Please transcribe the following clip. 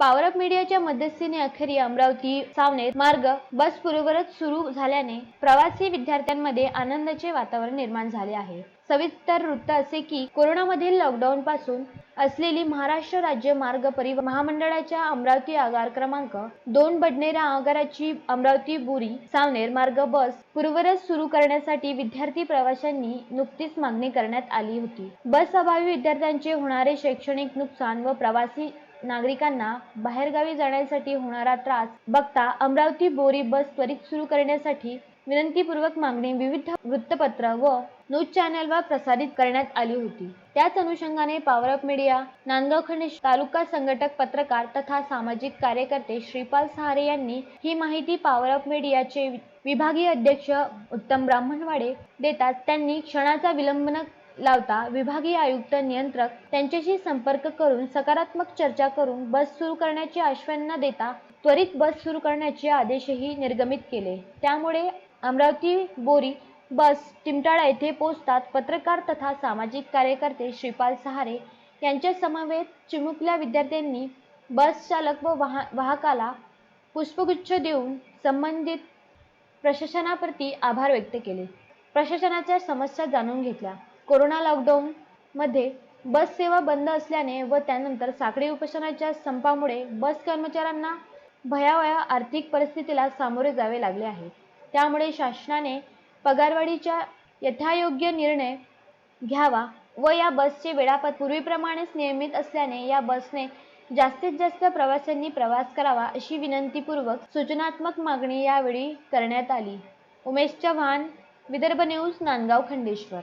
Power up मीडियाच्या मध्यस्थीने अखेरी अमरावती सावनेर मार्ग बस पूर्ववरच सुरू झाल्याने प्रवासी विद्यार्थ्यांमध्ये आनंदाचे वातावरण निर्माण झाले आहे. सविस्तर वृत्त असे की कोरोनामधील लॉकडाऊन पासून असलेली महाराष्ट्र राज्य मार्ग परिवहन महामंडळाच्या अमरावती आगार क्रमांक दोन बडनेरा आगाराची अमरावती बुरी सावनेर मार्ग बस पूर्वरच सुरू करण्यासाठी विद्यार्थी प्रवाशांनी नुकतीच मागणी करण्यात आली होती. बस अभावी विद्यार्थ्यांचे होणारे शैक्षणिक नुकसान व प्रवासी नागरिकांना बाहेरगावी जाण्यासाठी होणारा त्रास बघता अमरावती बोरी बस त्वरित सुरू करण्यासाठी विनंतीपूर्वक मागणी विविध वृत्तपत्र व न्यूज चॅनलवर प्रसारित करण्यात आली होती. त्याच अनुषंगाने पॉवर अप मीडिया नांदगाव खनिज तालुका संघटक पत्रकार तथा सामाजिक कार्यकर्ते श्रीपाल सहारे यांनी ही माहिती पॉवर अप मीडियाचे विभागीय अध्यक्ष उत्तम ब्राह्मणवाडे देतात. त्यांनी क्षणाचा विलंब न लावता विभागीय आयुक्त नियंत्रक त्यांच्याशी संपर्क करून सकारात्मक चर्चा करून बस सुरू करण्याचे आश्वासन न देता त्वरित बस सुरू करण्याचे आदेशही निर्गमित केले. त्यामुळे अमरावती बोरी बस टिमटाळा येथे पोहोचतात. पत्रकार तथा सामाजिक कार्यकर्ते श्रीपाल सहारे यांच्या समवेत चिमुकल्या विद्यार्थ्यांनी बस चालक व वाह वाहकाला पुष्पगुच्छ देऊन संबंधित प्रशासनाप्रती आभार व्यक्त केले. प्रशासनाच्या समस्या जाणून घेतल्या. कोरोना लॉकडाऊनमध्ये बस सेवा बंद असल्याने व त्यानंतर साखळी उपोषणाच्या संपामुळे बस कर्मचाऱ्यांना भयावह आर्थिक परिस्थितीला सामोरे जावे लागले आहे. त्यामुळे शासनाने पगारवाढीच्या यथायोग्य निर्णय घ्यावा व या बसचे वेळापत पूर्वीप्रमाणेच नियमित असल्याने या बसने जास्तीत जास्त प्रवाशांनी प्रवास करावा अशी विनंतीपूर्वक सूचनात्मक मागणी यावेळी करण्यात आली. उमेश चव्हाण विदर्भ न्यूज नांदगाव खंडेश्वर.